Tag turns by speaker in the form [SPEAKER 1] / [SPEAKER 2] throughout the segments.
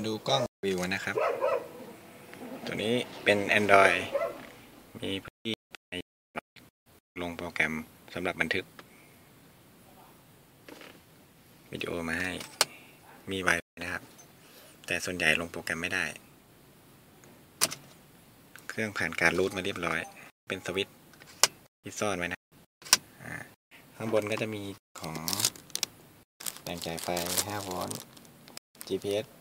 [SPEAKER 1] มาดูกล้องวิวนะครับ ตัวนี้เป็น Android มีพื้นที่ในลงโปรแกรมสำหรับบันทึก วิดีโอมาให้มี Wi-Fi นะครับ แต่ส่วนใหญ่ลงโปรแกรมไม่ได้ เครื่องผ่านการรูทมาเรียบร้อย เป็นสวิตช์ที่ซ่อนไว้นะอ่าข้างบนก็จะมีของแรงจ่ายไฟ5โวลต์ GPS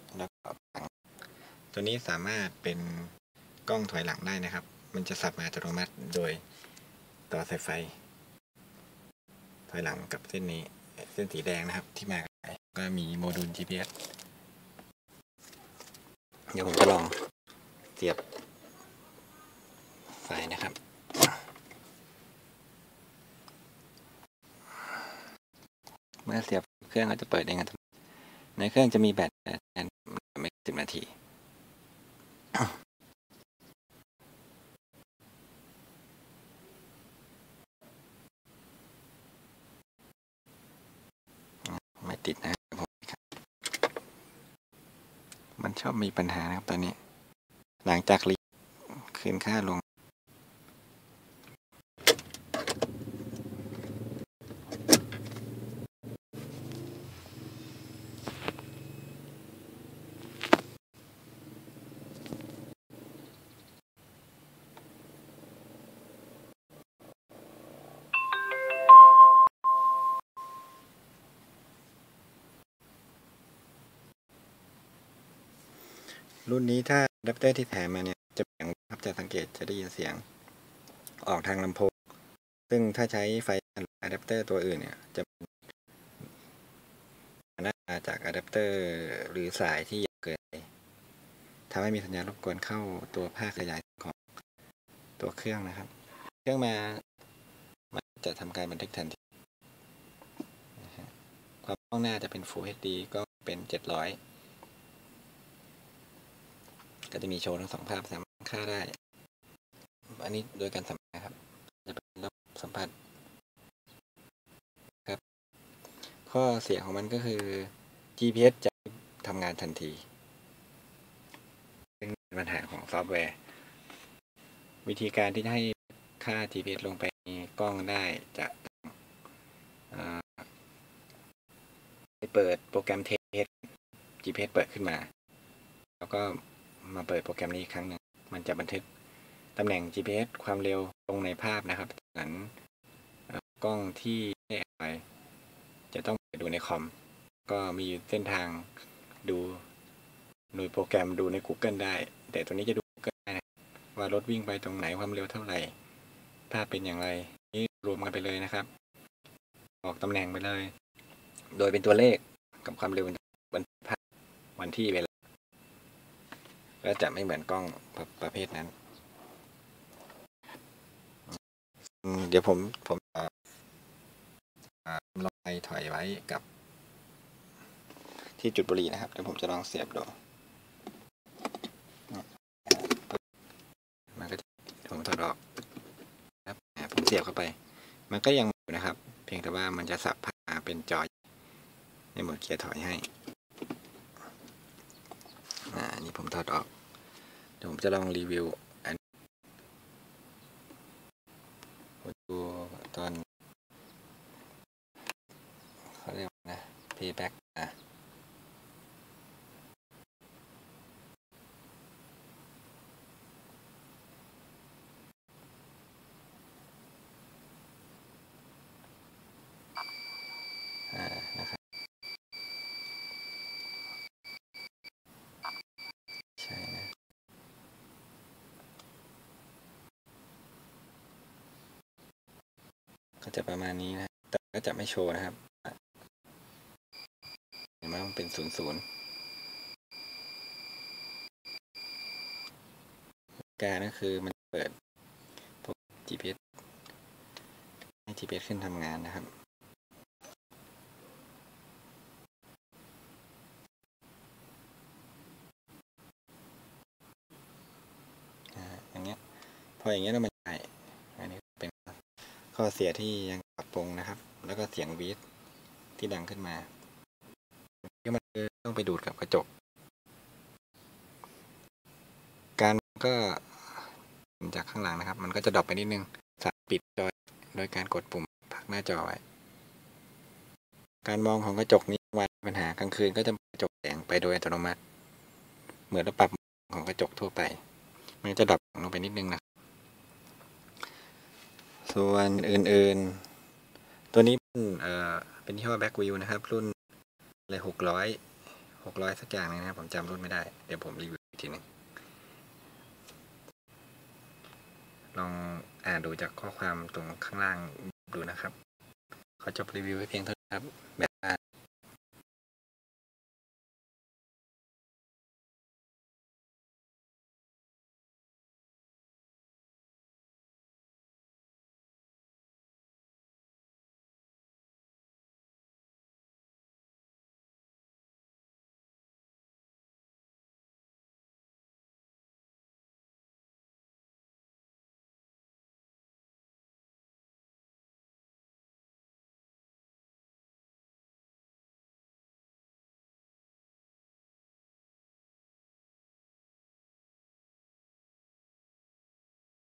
[SPEAKER 1] ตัวนี้สามารถเป็นกล้องถอยหลังได้นะครับ มันจะสับมาอัตโนมัติโดยต่อสายไฟ ถอยหลังกับเส้นนี้เส้นสีแดงนะครับที่มาก็มีโมดูล GPS เดี๋ยวผมจะลองเสียบไฟนะครับ เมื่อเสียบเครื่องก็จะเปิดเองอัตโนมัติในเครื่องจะมีแบตแต่ ไม่สิบนาทีไม่ติดนะครับผมครับมันชอบมีปัญหานะครับตอนนี้ หลังจากรีคืนค่าลง รุ่นนี้ถ้าอะแดปเตอร์ที่แถมมาเนี่ยจะแบ่งครับจะสังเกตจะได้ยินเสียง ออกทางลำโพง ซึ่งถ้าใช้ไฟอะแดปเตอร์ตัวอื่นเนี่ยจะน่ามาจากอะแดปเตอร์หรือสายที่เกิดทำให้มีสัญญาณรบกวนเข้าตัวภาคขยายของตัวเครื่องนะครับ เครื่องมามันจะทำการบันทึกทันทีนะฮะความกล้องหน้าจะเป็น Full HD ก็เป็น 700 ก็จะมีโชว์ทั้งสองภาพสามารถค่าได้ อันนี้โดยการสัมผัสนะครับ จะเป็นระบบสัมผัสครับ ข้อเสียของมันก็คือ GPS จะทำงานทันที ซึ่งเป็นปัญหาของซอฟต์แวร์ วิธีการที่จะให้ค่า GPS ลงไปกล้องได้จะต้องอ่าไปเปิดโปรแกรมเทส GPS เปิดขึ้นมา แล้วก็ มาเปิดโปรแกรมนี้อีกครั้งหนึ่ง มันจะบันทึกตำแหน่ง GPS ความเร็วตรงในภาพนะครับจากนั้นกล้องที่ได้แอดไปจะต้องดูในคอม ก็มีเส้นทางดูหน่วยโปรแกรมดูใน Google ได้ แต่ตัวนี้จะดู Google ได้นะว่ารถวิ่งไปตรงไหนความเร็วเท่าไหร่ ภาพเป็นอย่างไร นี่รวมกันไปเลยนะครับ ออกตำแหน่งไปเลย โดยเป็นตัวเลขกับความเร็วบนภาพวันที่เวลา ก็จะไม่เหมือนกล้องประประเภทนั้น เดี๋ยวผมผมลองไปถอยไว้กับ ที่จุดบุหรี่นะครับ เดี๋ยวผมจะลองเสียบดูมันก็จะเดี๋ยวผมถอดออกครับผมเสียบเข้าไป มันก็ยังอยู่นะครับ เพียงแต่ว่ามันจะสับพาเป็นจอยในหมดเกียร์ถอยให้ อันนี้ผมถอดออก เดี๋ยวผมจะลองรีวิวอันดูตอนเขาเรียกว่านะ payback นะอ่านะครับ ใช่นะ ก็จะประมาณนี้นะแต่ก็จะไม่โชว์นะครับเห็นไหมมันเป็นศูนย์ศูนย์การก็คือมันเปิดพวก GPS ให้ GPS ขึ้นทำงานนะครับอย่างเงี้ยพออย่างเงี้ยแล้วมัน ข้อเสียที่ยังปรับปรุงนะครับ แล้วก็เสียงวีดที่ดังขึ้นมาที่มันต้องไปดูดกับกระจก การก็จากข้างหลังนะครับ มันก็จะดรอปไปนิดนึงสามปิดจอยโดยการกดปุ่มพักหน้าจอไว้ การมองของกระจกนี้วันปัญหากลางคืนก็จะกระจกแสงไปโดยอัตโนมัติ เหมือนเราปรับของกระจกทั่วไป มันจะดรอปลงไปนิดนึงนะ ส่วนอื่นๆ ตัวนี้เป็นเอ่อเป็นยี่ห้อแบ็กวิวนะครับ รุ่นอะไรหกร้อยหกร้อยสักอย่างหนึงนะครับ ผมจำรุ่นไม่ได้ เดี๋ยวผมรีวิวอีกทีหนึง ลองอ่านดูจากข้อความตรงข้างล่างดูนะครับ เขาจบรีวิวไว้เพียงเท่านี้ครับ แบบอ่าน